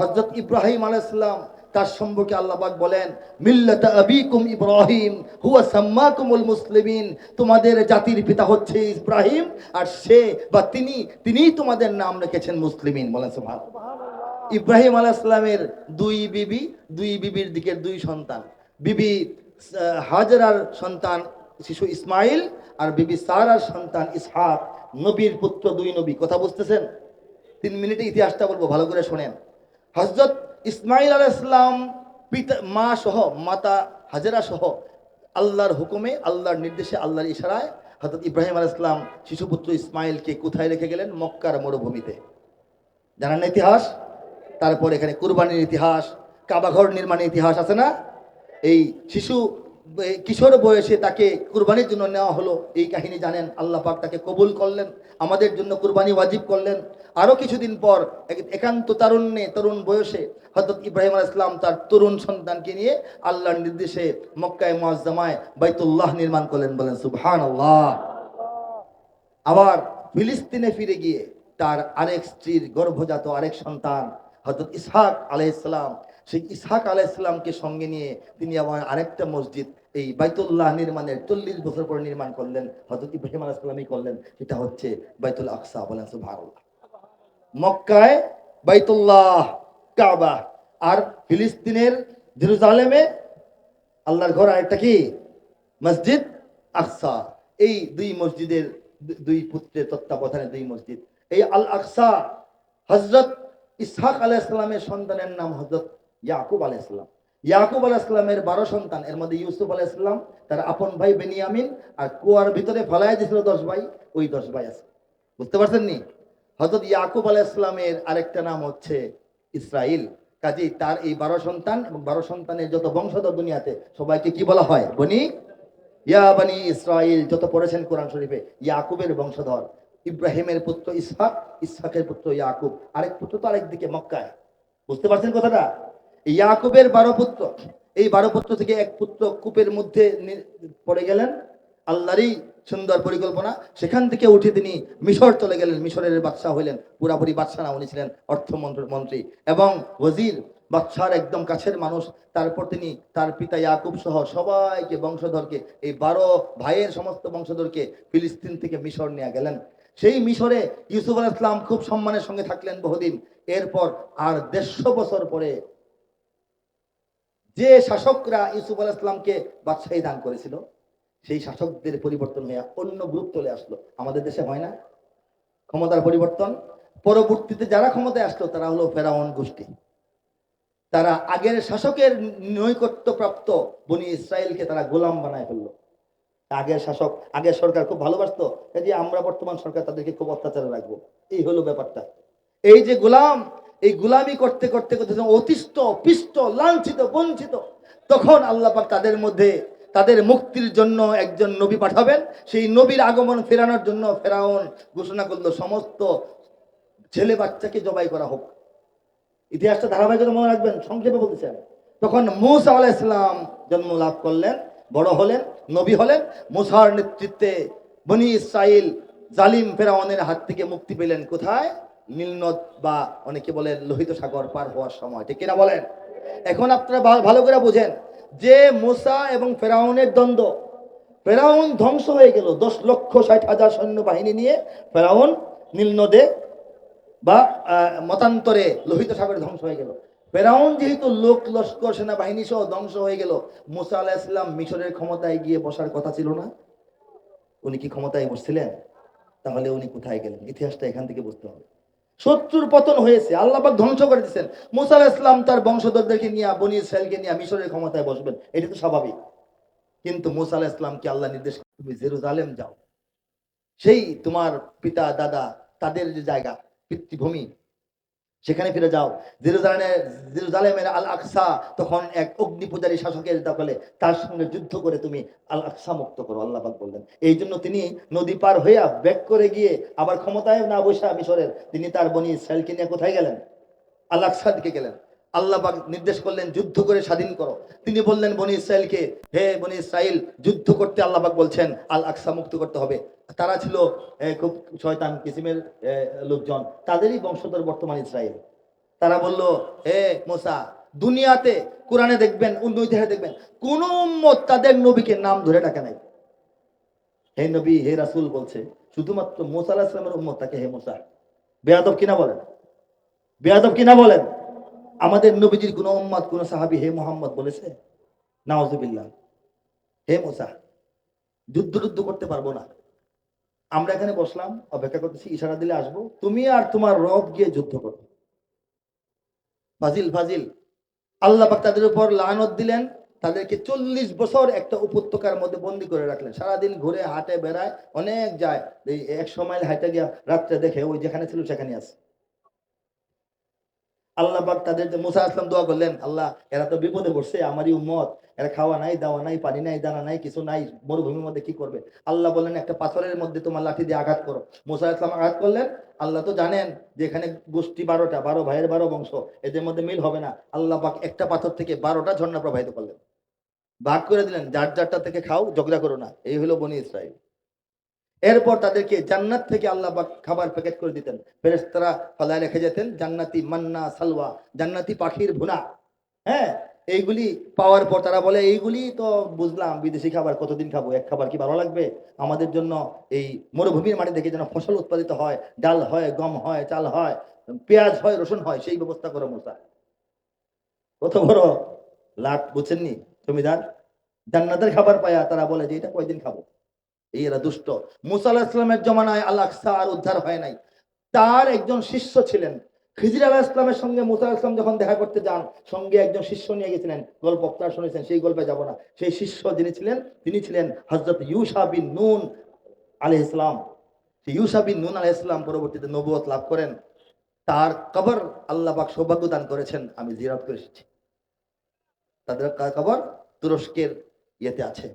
হজরত ইব্রাহিম আলাইসাল্লাম তার সম্পর্কে আল্লাহবাক বলেন, মিল্লাতা আবিকুম ইব্রাহিম, হুয়া সাম্মাকুমুল মুসলিমিন। তোমাদের জাতির পিতা হচ্ছে ইব্রাহিম, আর সে বা তিনি, তিনিই তোমাদের নাম রেখেছেন মুসলিমিন। বলেন সুবহান ইব্রাহিম আলাইসাল্লামের দুই বিবি, দুই বিবির দিকের দুই সন্তান। বিবি হাজরার সন্তান শিশু ইসমাইল, আর বিবি সারার সন্তান ইসহাক, নবীর পুত্র দুই নবী। কথা বুঝতেছেন? তিন মিনিটে ইতিহাসটা বলব, ভালো করে শোনেন। হজরত ইসমাইল আল ইসলাম পিতা, মা সহ, মাতা হাজেরা সহ আল্লাহর হুকুমে, আল্লাহর নির্দেশে, আল্লাহর ইশারায় হজরত ইব্রাহিম আল ইসলাম শিশুপুত্র ইসমাইলকে কোথায় রেখে গেলেন? মক্কার মরুভূমিতে। জানান ইতিহাস? তারপর এখানে কুরবানির ইতিহাস, কাবাঘর নির্মাণের ইতিহাস আছে না? এই শিশু কিশোর বয়সে তাকে কুরবানির জন্য নেওয়া হলো। এই কাহিনী জানেন, আল্লাহ পাক তাকে কবুল করলেন, আমাদের জন্য কুরবানি ওয়াজিব করলেন। আরও কিছুদিন পর একান্ত তারুণ্যে, তরুণ বয়সে হজরত ইব্রাহিম আলাইহিস ইসলাম তার তরুণ সন্তানকে নিয়ে আল্লাহর নির্দেশে মক্কায় মুআজ্জামায় বাইতুল্লাহ নির্মাণ করলেন বলেন, সুবহানাল্লাহ। আবার ফিলিস্তিনে ফিরে গিয়ে তার আরেক স্ত্রীর গর্ভজাত আরেক সন্তান হজরত ইসহাক আলাইসালাম সেই ইসহাক আলাইসালামকে সঙ্গে নিয়ে তিনি আবার আরেকটা মসজিদ, এই বাইতুল্লাহ নির্মাণের চল্লিশ বছর পরে নির্মাণ করলেন হজরত ইব্রাহিম আলাইসালামই করলেন, সেটা হচ্ছে বাইতুল আকসা বলেন মক্কায় বাইতুল্লাহ, কাবা আর ফিলিস্তিনের জেরুজালেমে আল্লাহর ঘর আরেকটা কি? মসজিদ আকসা। এই দুই মসজিদের দুই পুত্রের তত্ত্বাবধানে দুই মসজিদ। এই আল আকসা হজরত ইসহাক আলাহ ইসলামের সন্তানের নাম হজরত ইয়াকুব আলাহ ইসলাম ইয়াকুব আলাহ ইসলামের বারো সন্তান, এর মধ্যে ইউসুফ আলাহ ইসলাম তার আপন ভাই বেনিয়ামিন আর কুয়ার ভিতরে ফলাই দিয়েছিল দশ ভাই, ওই দশ ভাই আছে। বুঝতে পারছেন নি হজরত ইয়াকুব আলাহ ইসলামের আরেকটা নাম হচ্ছে ইসরাইল কাজেই তার এই বারো সন্তান এবং বারো সন্তানের যত বংশধর দুনিয়াতে, সবাইকে কি বলা হয়? বনি? ইয়া বানি ইসরাইল যত পড়েছেন কোরআন শরীফে, ইয়াকুবের বংশধর। ইব্রাহিমের পুত্র ইসহাক, ইসহাকের পুত্র ইয়াকুব। আরেক পুত্র তো আরেক দিকে মক্কায়। বুঝতে পারছেন কথাটা? ইয়াকুবের বারো পুত্র। এই বারো পুত্র থেকে এক পুত্র কূপের মধ্যে পড়ে গেলেন। আল্লাহরই সুন্দর পরিকল্পনা। সেখান থেকে উঠে তিনি মিশর চলে গেলেন। মিশরের বাদশাহ হইলেন। পুরাপুরি বাদশাহ না, উনি ছিলেন অর্থমন্ত্রী মন্ত্রী। এবং ওজির বাদশার একদম কাছের মানুষ। তারপর তিনি তার পিতা ইয়াকুব সহ সবাইকে, বংশধরকে, এই বারো ভাইয়ের সমস্ত বংশধরকে ফিলিস্তিন থেকে মিশর নিয়ে গেলেন। সেই মিশরে ইউসুফ আল ইসলাম খুব সম্মানের সঙ্গে থাকলেন বহুদিন। এরপর আর দেড়শো বছর পরে যে শাসকরা ইউসুফ আল ইসলামকে বাদশাহী দান করেছিল, সেই শাসকদের পরিবর্তন হয়ে অন্য গ্রুপ চলে আসলো। আমাদের দেশে হয় না। ক্ষমতার পরিবর্তন। পরবর্তীতে যারা ক্ষমতায় আসলো, তারা হলো ফেরাউন গোষ্ঠী। তারা আগের শাসকের নৈকট্য প্রাপ্ত বনি ইসরায়েলকে তারা গোলাম বানায় ফেলল। আগের শাসক, আগের সরকার খুব ভালোবাসতো। যে আমরা বর্তমান সরকার, তাদেরকে খুব অত্যাচারে রাখব। এই হলো ব্যাপারটা। এই যে গোলাম এই গুলামি করতে করতে করতে অতিষ্ঠ, পিষ্ট, লাঞ্ছিত, বঞ্চিত, তখন আল্লাহ পাক তাদের মধ্যে, তাদের মুক্তির জন্য একজন নবী পাঠাবেন। সেই নবীর আগমন ফেরানোর জন্য ফেরাউন ঘোষণা করল, সমস্ত ছেলে বাচ্চাকে জবাই করা হোক। ইতিহাসটা ধারাবাহিকতা মনে রাখবেন, সংক্ষেপে বলতেছেন তখন মুসা আলাহ ইসলাম জন্ম লাভ করলেন, বড় হলেন, নবী হলেন। মুসার নেতৃত্বে বনি ইসরাইল জালিম ফেরাউনের হাত থেকে মুক্তি পেলেন কোথায়? নীলনদ বা অনেকে বলেন লোহিত সাগর পার হওয়ার সময়। ঠিক কিনা বলেন? এখন আপনারা ভালো করে বুঝেন যে মুসা এবং ফেরাউনের দ্বন্দ্ব। ফেরাউন ধ্বংস হয়ে গেল। দশ লক্ষ, ষাট হাজার সৈন্য বাহিনী নিয়ে ফেরাউন নীলনদে বা মতান্তরে লোহিত সাগরে ধ্বংস হয়ে গেল। ফেরাউন যেহেতু লোক লস্কর সেনাবাহিনী সহ ধ্বংস হয়ে গেল, মুসা আলাহ ইসলাম মিশরের ক্ষমতায় গিয়ে বসার কথা ছিল না? উনি কি ক্ষমতায় বসছিলেন? তাহলে উনি কোথায় গেলেন? ইতিহাসটা এখান থেকে বুঝতে হবে। শত্রুর পতন হয়েছে আল্লাহবাক ধ্বংস করে দিচ্ছেন মুসা ইসলাম তার বংশধরদেরকে নিয়ে, বনি ইসরায়েলকে নিয়ে মিশরের ক্ষমতায় বসবেন। এটা তো স্বাভাবিক। কিন্তু মুসা ইসলামকে আল্লাহ নির্দেশ তুমি জেরুজালেম যাও। সেই তোমার পিতা, দাদা, তাদের যে জায়গা, পিতৃভূমি সেখানে ফিরে যাও। জিরুজালেমের আল আকসা তখন এক অগ্নি পূজারী শাসকের দখলে তার সঙ্গে যুদ্ধ করে তুমি আল আকসা মুক্ত করো আল্লাহাক বললেন। এই জন্য তিনি নদী পার হইয়া ব্যাক করে গিয়ে আবার ক্ষমতায় না বসে মিশরের, তিনি তার বনি সেলকে নিয়ে কোথায় গেলেন? আল আকসার দিকে গেলেন। আল্লাহবাক নির্দেশ করলেন, যুদ্ধ করে স্বাধীন করো। তিনি বললেন, বনি ইসরায়েলকে হে বনি ইসরায়েল যুদ্ধ করতে আল্লাহবাক বলছেন, আল আকসা মুক্ত করতে হবে। তারা ছিল খুব শয়তান কিসিমের লোকজন। তাদেরই বংশধর বর্তমান ইসরায়েল তারা বলল, হে মোসা, দুনিয়াতে কোরআনে দেখবেন, অন্য ইতিহাসে দেখবেন, কোন উম্মত তাদের নবীকে নাম ধরে ডাকে নাই। হে নবী, হে রাসুল বলছে, শুধুমাত্র মোসা আলাহ ইসলামের উম্মত তাকে হে মোসা। বেয়াদব কিনা বলেন? বেয়াদব কিনা বলেন? আমাদের নবীজির কোন উম্মত, কোন সাহাবী হে মোহাম্মদ বলেছে নাওজুবিল্লাহ হে মোসা, যুদ্ধ যুদ্ধ করতে পারব না। আমরা এখানে বসলাম, অপেক্ষা করতেছি, ইশারা দিলে আসব। তুমি আর তোমার রব গিয়ে যুদ্ধ করো। ফাজিল ফাজিল। আল্লাহ তাদের উপর লানত দিলেন, তাদেরকে চল্লিশ বছর একটা উপত্যকার মধ্যে বন্দি করে রাখলেন। সারাদিন ঘুরে, হাটে, বেড়ায়, অনেক যায়। এই একশো মাইল হাইটে গিয়া রাত্রে দেখে, ওই যেখানে ছিল সেখানে আছে। আল্লাহ পাক তাদের মুসা আসলাম দোয়া করলেন, আল্লাহ, এরা তো বিপদে পড়ছে, আমারই উম্মত। এরা খাওয়া নাই, দাওয়া নাই, পানি নাই, দানা নাই, কিছু নাই, মরুভূমির মধ্যে কি করবে? আল্লাহ বললেন, একটা পাথরের মধ্যে তোমার লাঠি দিয়ে আঘাত করো। মুসা ইসলাম আঘাত করলেন, আল্লাহ তো জানেন যে এখানে গোষ্ঠী বারোটা, বারো ভাইয়ের বারো বংশ, এদের মধ্যে মিল হবে না। আল্লাহ পাক একটা পাথর থেকে বারোটা ঝর্ণা প্রবাহিত করলেন। ভাগ করে দিলেন, যার যারটা থেকে খাও, ঝগড়া করো না। এই হলো বনি ইসরাইল। এরপর তাদেরকে জান্নাত থেকে আল্লাহ খাবার প্যাকেট করে দিতেন। ফেরেস্তারা ফলায় রেখে যেতেন, জান্নাতি মান্না, সালওয়া, জান্নাতি পাখির ভুনা। হ্যাঁ এইগুলি পাওয়ার পর তারা বলে, এইগুলি তো বুঝলাম, বিদেশি খাবার, কতদিন খাব? এক খাবার কি ভালো লাগবে? আমাদের জন্য এই মরুভূমির মাটি থেকে যেন ফসল উৎপাদিত হয়, ডাল হয়, গম হয়, চাল হয়, পেঁয়াজ হয়, রসুন হয়, সেই ব্যবস্থা করো মোসা। কত বড় লাট বুঝছেননি? জমিদার, জান্নাতের খাবার পায়া তারা বলে যে, এটা কয়দিন খাব? এরা দুষ্ট। মুসা আলাহ ইসলামের জমানায় আল আকসা আর উদ্ধার হয় নাই। তার একজন শিষ্য ছিলেন। খিজির আলাহ ইসলামের সঙ্গে মুসা ইসলাম যখন দেখা করতে যান, সঙ্গে একজন শিষ্য নিয়ে গেছিলেন। গল্প আপনারা শুনেছেন, সেই গল্পে যাব না। সেই শিষ্য যিনি ছিলেন, তিনি ছিলেন হজরত ইউসা বিন নুন আলহ ইসলাম সেই ইউসা বিন নুন আলহ ইসলাম পরবর্তীতে নবুয়ত লাভ করেন। তার কবর আল্লাহ পাক সৌভাগ্য দান করেছেন, আমি জিরাত করে এসেছি। তাদের কবর তুরস্কের ইয়েতে আছে।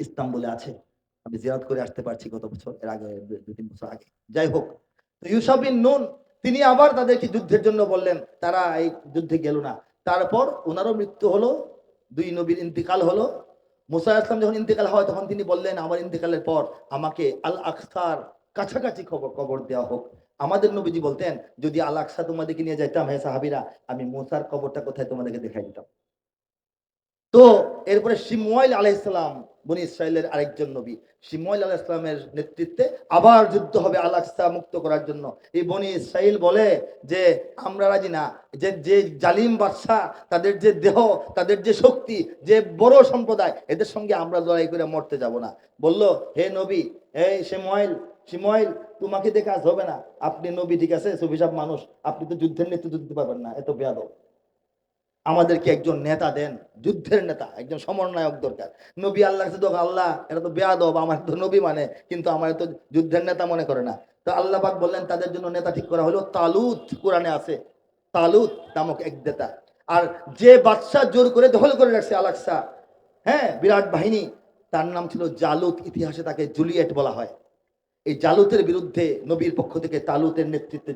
ইস্তাম্বুলে আছে। আমি জিয়ারত করে আসতে পারছি গত বছর, এর আগে, দু- তিন বছর আগে। যাই হোক, তো ইউসা বিন নুন, তিনি আবার তাদেরকে যুদ্ধের জন্য বললেন, তারা এই যুদ্ধে গেল না। তারপর ওনারও মৃত্যু হলো, দুই নবীর ইন্তিকাল হলো। মুসা আসলাম যখন ইন্তিকাল হয়, তখন তিনি বললেন, আমার ইন্তিকালের পর আমাকে আল আকসার কাছাকাছি খবর, কবর দেওয়া হোক। আমাদের নবীজি বলতেন, যদি আল আকসা তোমাদেরকে নিয়ে যাইতাম, হে সাহাবিরা, আমি মুসার কবরটা কোথায় তোমাদেরকে দেখাই দিতাম? তো এরপরে শিমওয়াইল আলাইসালাম বনি ইসরায়েলের আরেকজন নবী। শিমওয়াইল আলাহ ইসলামের নেতৃত্বে আবার যুদ্ধ হবে আলাক্সা মুক্ত করার জন্য। এই বনি ইসরায়েল বলে যে, আমরা রাজি না। যে যে জালিম বাদশাহ, তাদের যে দেহ, তাদের যে শক্তি, যে বড় সম্প্রদায়, এদের সঙ্গে আমরা লড়াই করে মরতে যাব না। বলল, হে নবী, এই শিমওয়াইল শিমওয়াইল তোমাকে দেখে আজ হবে না। আপনি নবী, ঠিক আছে? সুবিসাব মানুষ। আপনি তো যুদ্ধের নেতৃত্ব দিতে পারবেন না। এত বেয়াদব। আমাদেরকে একজন নেতা দেন, যুদ্ধের নেতা, একজন সমন্বয়ক দরকার। নবী আল্লাহ কাছে আল্লাহ এটা তো বেয়াদব, আমার তো নবী মানে কিন্তু আমার তো যুদ্ধের নেতা মনে করে না। তো আল্লাহ পাক বললেন, তাদের জন্য নেতা ঠিক করা হলো তালুত, কোরআনে আছে। তালুত নামক এক নেতা আর যে বাদশাহ জোর করে দখল করে রাখছে আলাক্সা হ্যাঁ বিরাট বাহিনী, তার নাম ছিল জালুত, ইতিহাসে তাকে জুলিয়েট বলা হয়। এই জালুতের বিরুদ্ধে নবীর পক্ষ থেকে তালুতের নেতৃত্বে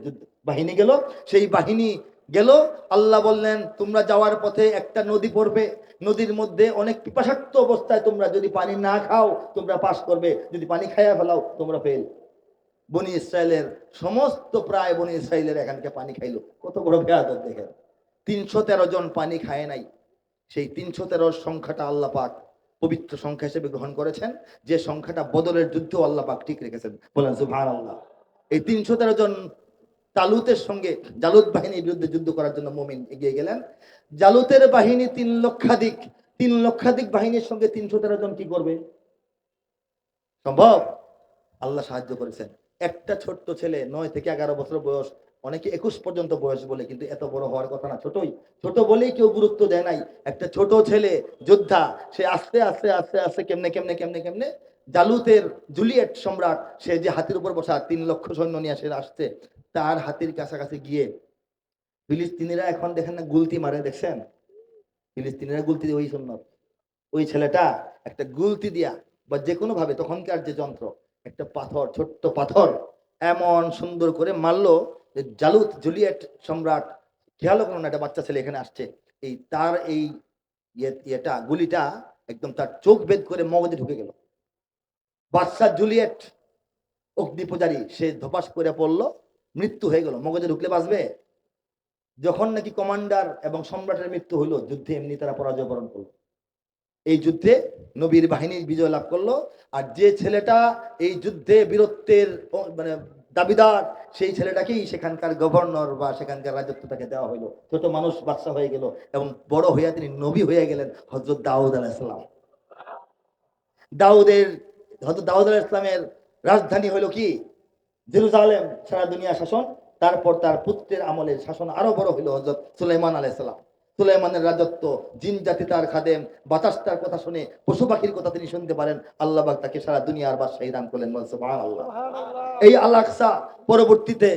বাহিনী গেল। সেই বাহিনী গেল, আল্লাহ বললেন, তোমরা যাওয়ার পথে একটা নদী পড়বে, নদীর মধ্যে অনেক পিপাসাক্ত অবস্থায় তোমরা যদি পানি না খাও, তোমরা পাস করবে, যদি পানি খাইয়া ফেলাও, তোমরা ফেল বনি ইসরায়েলের সমস্ত প্রায় বনি ইসরায়েলের এখানকে পানি খাইলো। কত বড় বেয়াদব দেখেন। তিনশো তেরো জন পানি খায় নাই। সেই তিনশো তেরোর সংখ্যাটা আল্লাহ পাক পবিত্র সংখ্যা হিসেবে গ্রহণ করেছেন। যে সংখ্যাটা বদলের যুদ্ধ আল্লাহ পাক ঠিক রেখেছেন। বলেন সুভান আল্লাহ এই তিনশো তেরো জন তালুতের সঙ্গে জালুত বাহিনীর বিরুদ্ধে যুদ্ধ করার জন্য মোমিন এগিয়ে গেলেন। জালুতের বাহিনী তিন লক্ষাধিক তিন লক্ষাধিক বাহিনীর সঙ্গে তিনশো তেরো জন কি করবে? সম্ভব? আল্লাহ সাহায্য করেছেন। একটা ছোট্ট ছেলে, নয় থেকে এগারো বছর বয়স, অনেকে একুশ পর্যন্ত বয়স বলে, কিন্তু এত বড় হওয়ার কথা না, ছোটই। ছোট বলেই কেউ গুরুত্ব দেয় নাই। একটা ছোট ছেলে, যোদ্ধা, সে আস্তে আস্তে আস্তে আস্তে কেমনে কেমনে কেমনে কেমনে জালুতের জুলিয়েট সম্রাট, সে যে হাতির উপর বসা তিন লক্ষ সৈন্য নিয়ে সে আসছে তার হাতির কাছাকাছি গিয়ে ফিলিস্তিনিরা এখন দেখেন না গুলতি মারে, দেখছেন? ফিলিস্তিনিরা গুলতি ওই সুন্নত। ওই ছেলেটা একটা গুলতি দিয়া বা যে কোনো ভাবে, তখনকার যে যন্ত্র, একটা পাথর, ছোট্ট পাথর, এমন সুন্দর করে মারলো যে জালুত, জুলিয়েট সম্রাট খেয়ালও কোনো না, একটা বাচ্চা ছেলে এখানে আসছে। এই তার এই ইয়ে- ইয়েটা, গুলিটা একদম তার চোখ বেদ করে মগজে ঢুকে গেল। বাচ্চা জুলিয়েট অগ্নি পূজারী সে ধপাস করে পড়ল মৃত্যু হয়ে গেল, মগজে ঢুকলে বাঁচবে? যখন নাকি কমান্ডার এবং সম্রাটের মৃত্যু হলো যুদ্ধে এমনি তারা পরাজয় বরণ করল। এই যুদ্ধে নবীর বাহিনীর বিজয় লাভ করল, আর যে ছেলেটা এই যুদ্ধে বীরত্বের মানে দাবিদার, সেই ছেলেটাকেই সেখানকার গভর্নর বা সেখানকার রাজত্ব তাকে দেওয়া হলো ছোট মানুষ বাচ্চা হয়ে গেল এবং বড় হইয়া তিনি নবী হয়ে গেলেন হজরত দাউদ আলাইসালাম দাউদের হজরত দাউদ আলাহ ইসলামের রাজধানী হলো কি? জেরুজালেম সারা দুনিয়া শাসন তারপর তার পুত্রের আমলের শাসন আরও বড় হলো হজরত সুলাইমান আলাইসালাম সুলাইমানের রাজত্ব জিন জাতি তার খাদেম বাতাস তার কথা শুনে পশু পাখির কথা তিনি শুনতে পারেন আল্লাহ পাক তাকে সারা দুনিয়ার বাদশাহী দান করলেন আল্লাহ এই আল আকসা পরবর্তীতে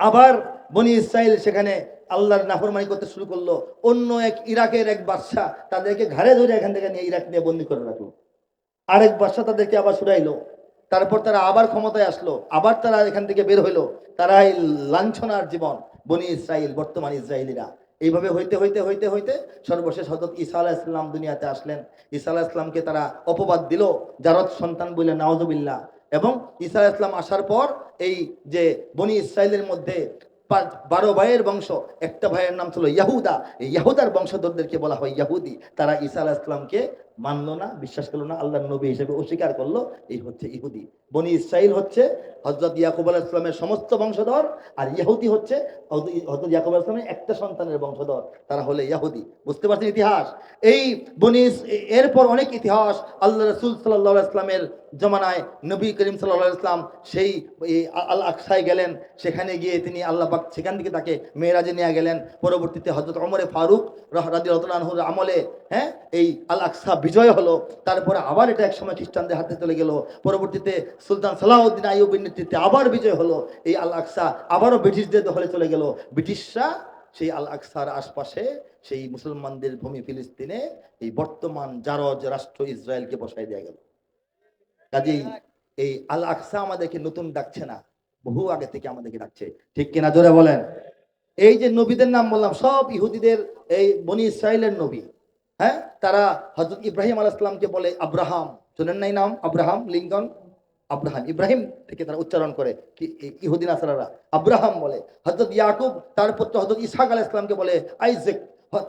আবার বনি ইসরায়েল সেখানে আল্লাহর নাফরমানি করতে শুরু করল। অন্য এক ইরাকের এক বাদশা তাদেরকে ঘাড়ে ধরে এখান থেকে নিয়ে ইরাক নিয়ে বন্দি করে রাখল। আরেক বাদশা তাদেরকে আবার ছুড়াইলো। তারপর তারা আবার ক্ষমতায় আসলো, আবার তারা এখান থেকে বের হইল। তারা এই লাঞ্ছনার জীবন বনি ইসরায়েল বর্তমান ইসরায়েলিরা এইভাবে হইতে হইতে হইতে হইতে সর্বশেষ হজরত ঈসা আলাহ ইসলাম দুনিয়াতে আসলেন। ঈসা আলাহ ইসলামকে তারা অপবাদ দিল জারদ সন্তান বলে নওয়াজবিল্লাহ এবং ঈসা আলাহ ইসলাম আসার পর এই যে বনি ইসরায়েলের মধ্যে পাঁচ- বারো ভাইয়ের বংশ, একটা ভাইয়ের নাম ছিল ইয়াহুদা। ইয়াহুদার বংশধরদেরকে বলা হয় ইয়াহুদি। তারা ঈসা আলাহ ইসলামকে মানলো না, বিশ্বাস করল না আল্লাহ নবী হিসেবে অস্বীকার করল, এই হচ্ছে ইহুদি। বনি ইসরাইল হচ্ছে হজরত ইয়াকুব আলাহ ইসলামের সমস্ত বংশধর, আর ইহুদি হচ্ছে হজরত ইয়াকুব আলাহ ইসলামের একটা সন্তানের বংশধর, তারা হলে ইয়াহুদি বুঝতে পারছেন ইতিহাস? এই বনি এরপর অনেক ইতিহাস, আল্লাহ রসুল সাল্লাহ ইসলামের জমানায় নবী করিম সাল্লাহ ইসলাম সেই আল, আকসায় গেলেন, সেখানে গিয়ে তিনি আল্লাহ পাক সেখান থেকে তাকে মেয়েরাজে নিয়ে গেলেন। পরবর্তীতে হজরত অমরে ফারুক রাদি রতনানহুর আমলে হ্যাঁ এই আল আকসা বিজয় হলো, তারপরে আবার এটা এক সময় খ্রিস্টানদের হাতে চলে গেল। পরবর্তীতে সুলতান সালাউদ্দিন আইয়ুবের নেতৃত্বে আবার বিজয় হলো, এই আল আকসা আবারও ব্রিটিশদের দখলে চলে গেল। ব্রিটিশরা সেই আল আকসার আশপাশে সেই মুসলমানদের ভূমি ফিলিস্তিনে এই বর্তমান জারজ রাষ্ট্র ইসরায়েলকে বসাই দেওয়া গেল। কাজেই এই আল আকসা আমাদেরকে নতুন ডাকছে না, বহু আগে থেকে আমাদেরকে ডাকছে। ঠিক কিনা জোরে বলেন? এই যে নবীদের নাম বললাম, সব ইহুদিদের, এই বনি ইসরায়েলের নবী। হ্যাঁ? তারা হজরত ইব্রাহিম আল ইসলামকে বলে আব্রাহাম। শোনেন নাই নাম? Abraham Lincoln Abraham. ইব্রাহিম থেকে তারা উচ্চারণ করে ইহুদিন আসারারা আব্রাহাম বলে হজরত ইয়াকুব, তার পুত্র হজরত ইসাক আল ইসলামকে বলে আইজেক।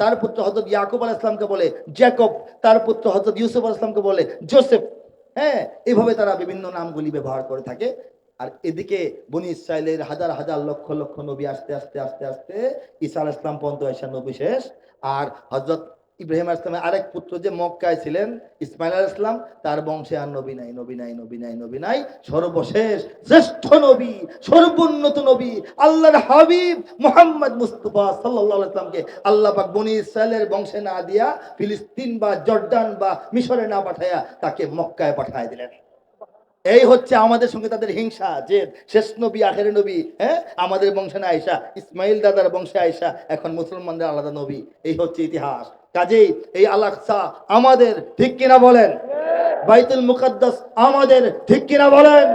তার পুত্র হজরত ইয়াকুব আল ইসলামকে বলে জ্যাকব। তার পুত্র হজরত ইউসুফ আল ইসলামকে বলে জোসেফ। হ্যাঁ? এইভাবে তারা বিভিন্ন নামগুলি ব্যবহার করে থাকে। আর এদিকে বনি ইসরায়েলের হাজার হাজার লক্ষ লক্ষ নবী আসতে আসতে আসতে আসতে ঈসা আল ইসলাম পর্যন্ত এসে নবী শেষ। আর হজরত ইব্রাহিম আল ইসলামের আরেক পুত্র যে মক্কায় ছিলেন ইসমাইল আল ইসলাম তার বংশে আর নবী নাই নবী নাই নবী নাই নবী নাই। সর্বশেষ শ্রেষ্ঠ নবী, সর্বোন্নত নবী, আল্লাহর হাবিব মোহাম্মদ মুস্তফা সাল্লাহ ইসলামকে আল্লাহ পাক বনি ইসরায়েলের বংশে না দিয়া ফিলিস্তিন বা জর্ডান বা মিশরে না পাঠায়া তাকে মক্কায় পাঠায় দিলেন। এই হচ্ছে আমাদের সঙ্গে তাদের হিংসা, যে শেষ নবী, আখের নবী হ্যাঁ? আমাদের বংশে না আয়সা ইসমাইল দাদার বংশে আয়সা এখন মুসলমানদের আলাদা নবী। এই হচ্ছে ইতিহাস। কাজেই এই আলাকসা আমাদের ঠিক কিনা বলেন? বাইতুল মুকাদ্দাস আমাদের ঠিক কিনা বলেন?